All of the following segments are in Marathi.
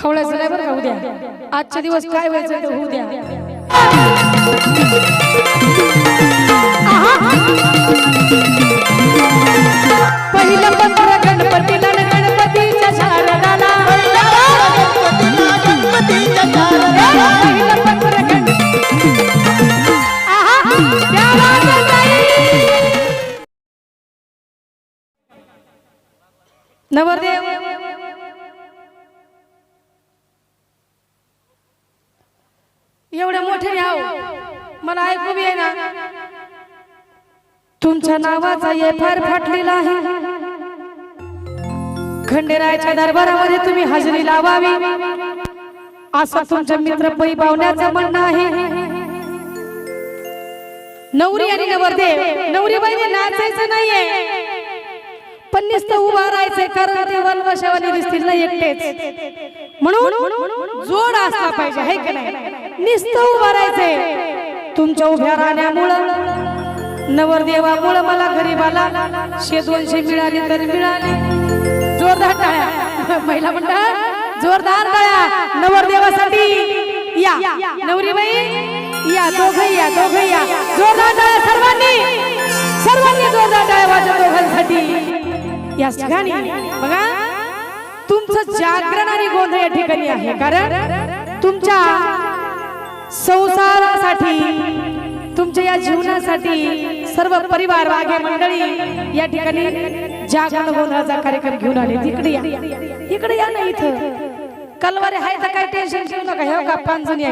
खवळायचं नाही बरं का उद्या? आजच्या दिवस काय व्हायचं ते होऊ द्या पहिलं गणपतीला गणपतीच्या शारदाला. नवरदेव. मला ऐकू ये ना तुमच्या नावाचा ये फार फाटलेला आहे. खंडेरायाच्या दरबारामध्ये तुम्ही हजेरी लावावी. असं तुमच्या मित्र पै पाहुण्याचं म्हणणं आहे. नवरी आणि नवरदेव नवरी बाईने नाचायचं नाहीये. पण नुसतं उभा राहायचंय कारण ते वनवशावाने दिसतील ना एकटेच. म्हणून जोड असला पाहिजे हे की नाही? नुसतं उभा राहायचंय. तुमच्या उभ्या राहण्यामुळं नवरदेवामुळं मला गरीबाला शे दोनशे मिळाले तर मिळाले. जोरदार टाळ्या. महिला म्हणतात जोरदार टाळ्या. नवरदेवासाठी या. नवरीबाई या दोघं या दोघं या. जोरदार टाळ्या सर्वांनी. सर्वांनी जोरदार टाळ्या माझ्या दोघांसाठी. या ठिकाणी बघा तुमचं जागरण आणि गोंधळ या ठिकाणी आहे. कारण तुमच्या संसारासाठी तुमच्या या जीवनासाठी सर्व परिवार वागे मंडळी या ठिकाणी जागरण गोंधळाचा कार्यक्रम घेऊन आले. तिकडे या. इकडे या ना इथं. कलवारे आहे तर काय टेन्शन घेऊ नका. हे का पाच जणी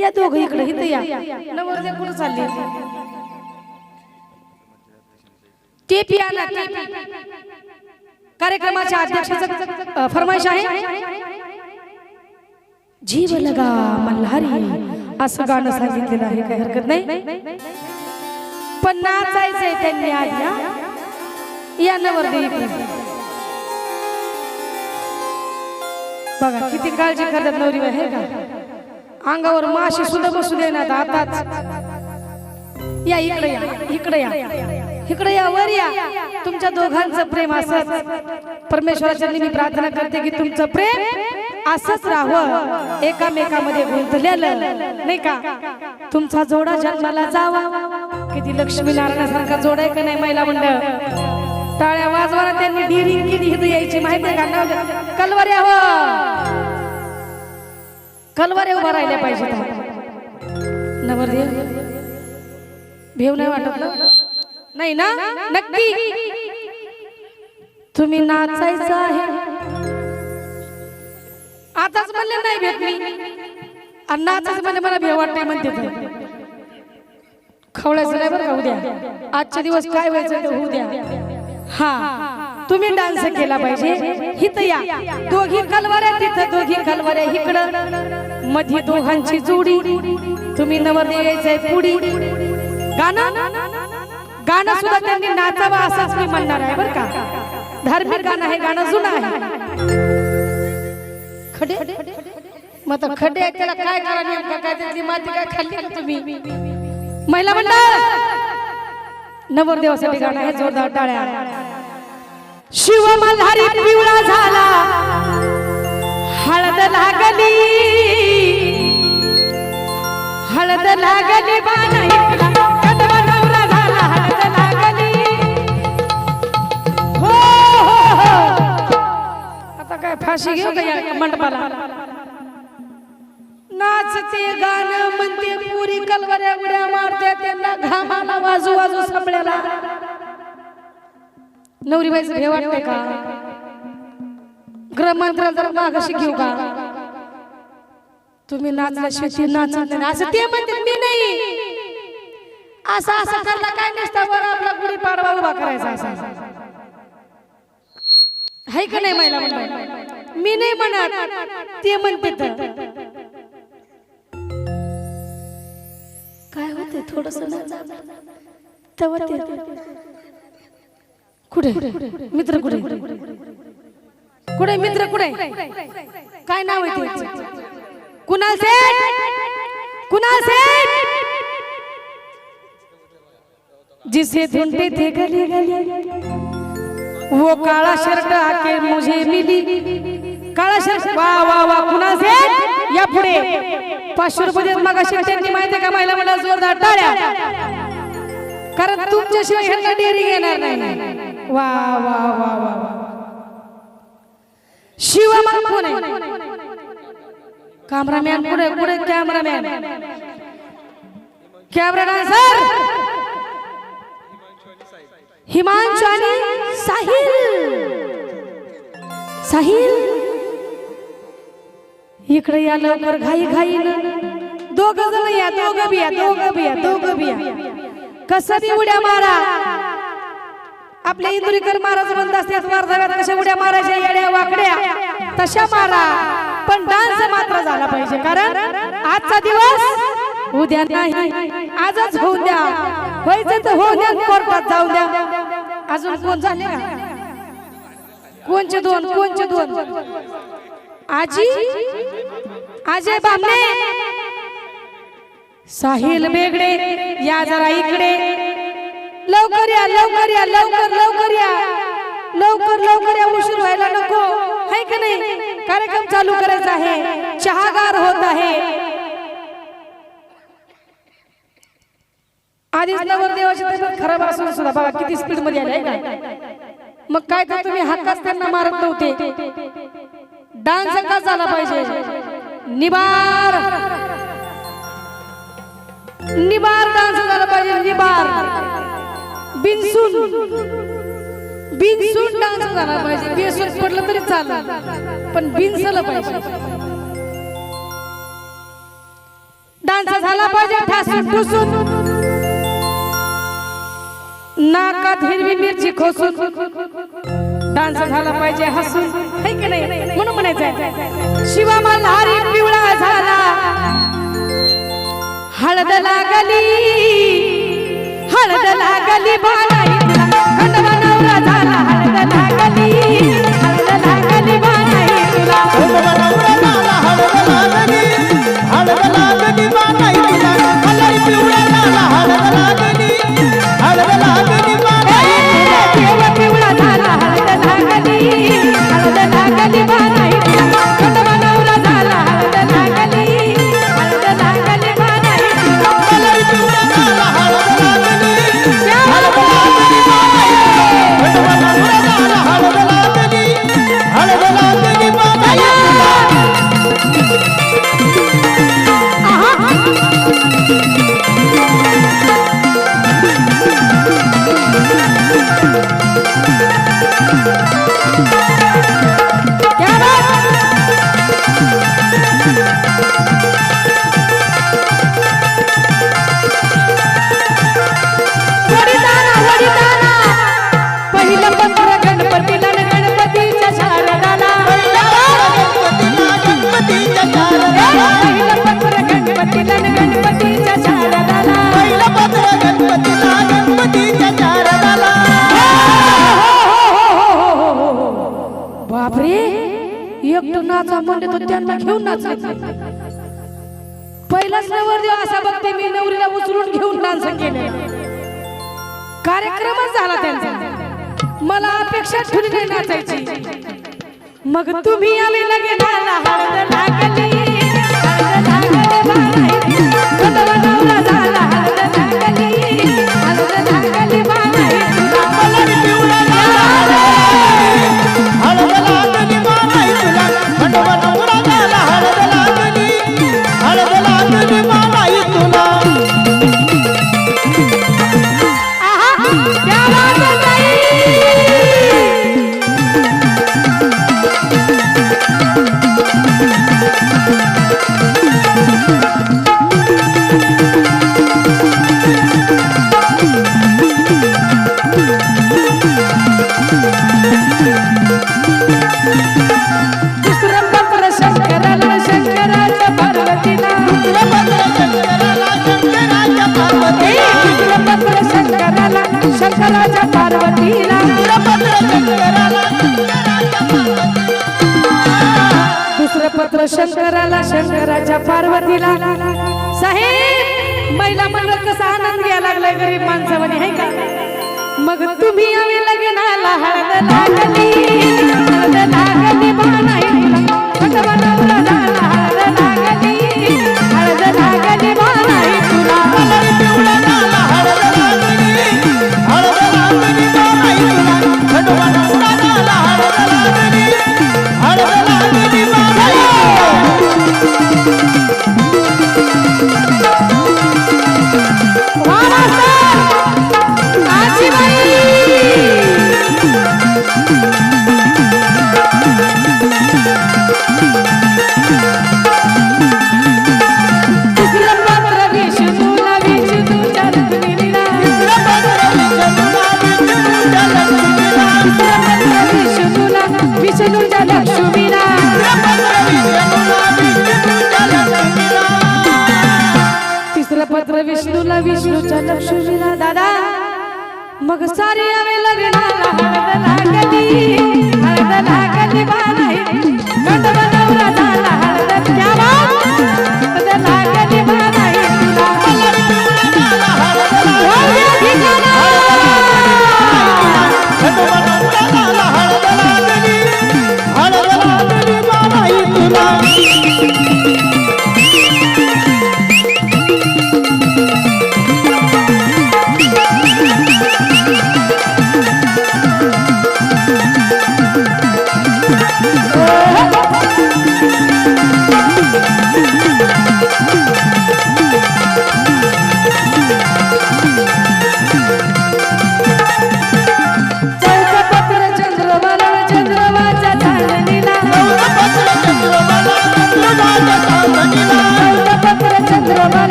या दोघं इकडे इथं या. नवरदेव कुठं चालले? टेप या ना कार्यक्रमाच्या अध्यक्षाचं फरमाईश आहे. जीव लगा मल्हारी असं गाणं सांगितलेलं आहे काही हरकत नाही? पण नाचायचंय त्यांनी आज या नवरदेव. बघा किती काळजी करतात नवरी आहे का अंगावर माशी सुद्धा बसू देण्यात आताच. या इकडे या इकडे या. इकडे या वर या. तुमच्या दोघांचं प्रेम असंच. परमेश्वराच्या मी प्रार्थना करते की तुमचं प्रेम असंच राहावं. एकामेकामध्ये गुंतलेलं. नाही का? तुमचा जोडा जन्माला जावा. किती लक्ष्मी नारायणासारखा जोडा आहे का नाही महिला मंडळ? टाळ्या वाजवाना त्यांनी डिरिंग केली इथं यायची माहिती आहे का? नाव- कलवऱ्या हो. कलवऱ्या उभा राहिल्या पाहिजे नवरदेव भेव नाही वाटत ना? नाही ना? नक्की. तुम्ही नाचायचं आहे. म्हणले नाही भेट मी. आणि म्हणले मला भेव वाटते म्हणते ते. खवळायचं नाही बरं का उद्या. आजच्या दिवस काय व्हायचं ते होऊ द्या. हा. तुम्ही डान्स केला पाहिजे हित या. दोघी कलवऱ्या तिथं दोघी कलवऱ्या. इकडं मध्ये दोघांची जोडी. तुम्ही नवरदेव यायचंय पुढी. गाणं? गाणं सुद्धा त्यांनी नाचावं असंच मी म्हणणार आहे बरं का. धार्मिक गाणं आहे गाणं जुनं आहे. खडे? मग आता खडे आहेत त्याला काय करा नेमका? काय त्यातली माती काय खाल्ली का तुम्ही? महिला मंडळ! नवरदेवासाठी गाणं आहे जोरदार टाळ्या. शिव मल्हारी पिवळा झाला. हळद लागली. हळद लागली बाणा काय फाशी घेऊ का या मंडपाला? नाचते गाणं म्हणते पुरी कलवऱ्या उड्या मारते त्यांना घामाला वाजू वाजू संपल्याला नवरी बाईचं हे वाटतंय का? ग्रहमंत्र जर मागाशी घेऊ का? तुम्ही नाचल्याशिवाय ती नाचत नाही. असं ते म्हणते मी नाही. असं असं करला काय नसता बरं आपला गुढी पाडवा उभा करायचा असा. हाय का नाही महिला मंडळ मी नाही म्हणत. ते म्हणते तर. काय होते थोडस कुठे? मित्र कुठे? कुठे? मित्र कुठे? काय नाव आहे ते कुणाल सेठ? कुणाल सेठ? जिसे ढूंढते थे गली गली। वो काला शर्ट आके मुझे मिली। काळा शर्ट वा वा वा कुणा सेट या पुढे। पाचशे रुपये देत मग त्यांनी माहिती का? महिला मला जोरदार टाळ्या। कारण तुमच्याशिवाय ह्यांना डेअरी घेणार नाही. वा वा वा वा वा. कोण कॅमेरामॅन पुढे पुढे कॅमेरामॅन. Camera dancer! हिमांशु आणि साहिल। साहिल। इकडे या लवकर घाई घाई दोघ जण या दोघ बी या दोघ बिया दोघ बी या. कसं बी उड्या मारा. आपल्या इंदुरीकर महाराज म्हणत असतात वर्धाव्यात कशा उड्या मारायच्या? येड्या वाकड्या. तशा मारा. पण डान्स मात्र झाला पाहिजे. कारण आजचा दिवस उद्या नाही आजच होऊ द्या. व्हायचं तर होऊ द्या कोर्टात जाऊ द्या. अजून कोण झाले का? कोणचे दोन कोणचे दोन? आजी? अजय बामणे साहिल बेगडे या जरा इकडे. लवकर या लवकर या लवकर लवकर या. लवकर लवकर या उशीर व्हायला नको. है का नाही? कार्यक्रम चालू करायचा आहे. चहागार होत आहे. आधीच नवरदेवाची तब्येत खराब असून सुद्धा बघा किती स्पीडमध्ये आले का मग काय तर तुम्ही हक्काच त्यांना मारत नव्हते. डान्स का झाला पाहिजे. निबार. निबार डान्स झाला पाहिजे निबार. बिनसून. बिनसून डान्स झाला पाहिजे. बेसून पडलं तरी चालेल पण बिनसलं पाहिजे. डान्स झाला पाहिजे ठासून ठुसून. नाकात हिरवी मिरची खोसून. डान्स झाला पाहिजे हसून. है की नाही? म्हणून म्हणायचं शिवा मल्हारी पिवळा झाला. हळद लागली. हळद लागली बाळा खंडवा नवरा झाला. हळद लागली. बापरे एकटं नाचा म्हणले तर त्यांना घेऊन नाचायचं. पहिलाच नवरदेव असा बघते मी नवरीला उचलून घेऊन डान्स केले कार्यक्रमच झाला त्यांचा. मला अपेक्षा ठेवली नाही नाचायची. मग तुम्ही आले लगे हळद लागली. हळद लागली शंकराच्या पार्वतीला. साहेब महिला मंडळ कसा आनंद घ्यायला लागलाय गरीब माणसामध्ये आहे का? मग तुम्ही यावे लग्नाला हळद लागली लागली बाणा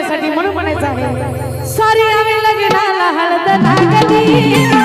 करण्यासाठी म्हणून म्हणायचं आहे. सॉरी आम्ही लग्नाला हळद लागली.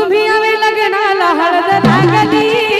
तुम्ही आवे लग्नाला हळद लागली